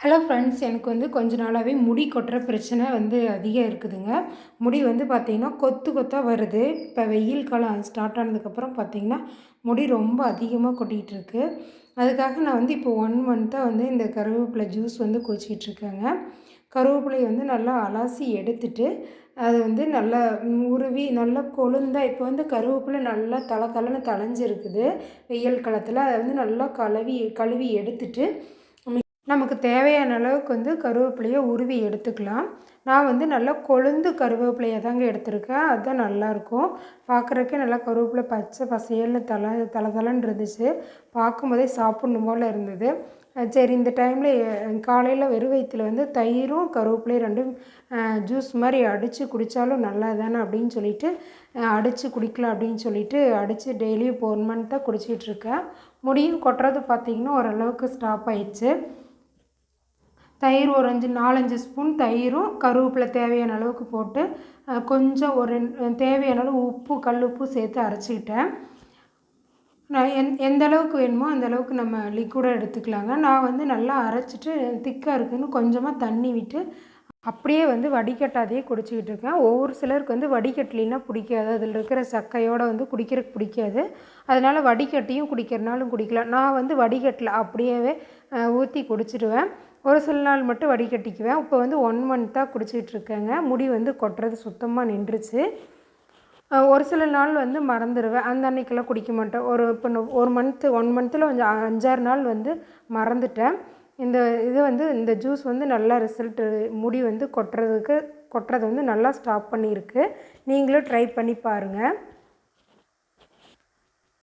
Hello friends எனக்கு வந்து கொஞ்ச நாளாகவே முடி கொட்டுற பிரச்சனை வந்து அதிகம் இருக்குதுங்க. முடி வந்து பார்த்திங்கன்னா கொத்து கொத்தாக வருது. இப்போ வெயில் காலம் ஸ்டார்ட் ஆனதுக்கப்புறம் பார்த்திங்கன்னா முடி ரொம்ப அதிகமாக கொட்டிகிட்டு இருக்கு அதுக்காக நான் வந்து இப்போ ஒன் மந்த்தாக வந்து இந்த கருவேப்பிலை ஜூஸ் வந்து குடிச்சிக்கிட்டு இருக்கேங்க கருவேப்பிலையை வந்து நல்லா அலசி எடுத்துட்டு அது வந்து நல்லா உருவி நல்லா கொழுந்தா இப்போ வந்து கருவேப்பிலை நல்லா தலை தலைன்னு தழைஞ்சிருக்குது வெயில் காலத்தில் அதை வந்து நல்லா கழுவி கழுவி எடுத்துட்டு நமக்கு தேவையான அளவுக்கு வந்து கருவேப்பிலையை உருவி எடுத்துக்கலாம். நான் வந்து நல்லா கொழுந்து கருவேப்பிலையை தாங்க எடுத்திருக்கேன். அதுதான் நல்லாயிருக்கும். பார்க்குறக்கே நல்லா கருவேப்பிலை பச்சை பசேல்னு தலை தலை தலைன்னு இருந்துச்சு. பார்க்கும்போதே சாப்பிட்ணும் போல் இருந்தது. சரி இந்த டைமில் காலையில் வெறும் வயிற்றுல வந்து தயிரும் கருவேப்பிலையும் ரெண்டும் ஜூஸ் மாதிரி அடித்து குடித்தாலும் நல்லா தானே அப்படின்னு சொல்லிட்டு அடித்து குடிக்கலாம் அப்படின்னு சொல்லிட்டு அடித்து டெய்லியும் இப்போ ஒன் மந்த்தாக குடிச்சிக்கிட்டு இருக்கேன். முடியும் கொட்டுறது பார்த்திங்கன்னா ஓரளவுக்கு ஸ்டாப் ஆயிடுச்சு. தயிர் ஒரு அஞ்சு நாலஞ்சு ஸ்பூன் தயிரும் கருவேப்பிலை தேவையான அளவுக்கு போட்டு கொஞ்சம் ஒரு தேவையான அளவு உப்பு கல் உப்பு சேர்த்து அரைச்சிக்கிட்டேன். நான் எந் எந்த அளவுக்கு வேணுமோ அந்த அளவுக்கு நம்ம லிக்விடாக எடுத்துக்கலாங்க. நான் வந்து நல்லா அரைச்சிட்டு திக்காக இருக்குதுன்னு கொஞ்சமாக தண்ணி விட்டு அப்படியே வந்து வடிகட்டாதையே குடிச்சிக்கிட்டு இருக்கேன். ஒவ்வொரு சிலருக்கு வந்து வடிகட்டலினா பிடிக்காது. அதில் இருக்கிற சக்கையோடு வந்து குடிக்கிறதுக்கு பிடிக்காது. அதனால் வடிகட்டியும் குடிக்கிறனாலும் குடிக்கலாம். நான் வந்து வடிகட்டில் அப்படியே ஊற்றி குடிச்சிடுவேன். ஒரு சில நாள் மட்டும் வடிகட்டிக்குவேன். இப்போ வந்து ஒன் மந்த்தாக குடிச்சிக்கிட்டு இருக்கேங்க. முடி வந்து கொட்டுறது சுத்தமாக நின்றுச்சு. ஒரு சில நாள் வந்து மறந்துடுவேன். அந்த அன்னைக்கெல்லாம் குடிக்க மாட்டேன். ஒரு இப்போ ஒரு மந்த்து ஒன் மந்த்தில் கொஞ்சம் அஞ்சாறு நாள் வந்து மறந்துட்டேன். இந்த இது வந்து இந்த ஜூஸ் வந்து நல்லா ரிசல்ட்டு முடி வந்து கொட்டுறதுக்கு கொட்டுறது வந்து நல்லா ஸ்டாப் பண்ணியிருக்கு. நீங்களும் ட்ரை பண்ணி பாருங்கள்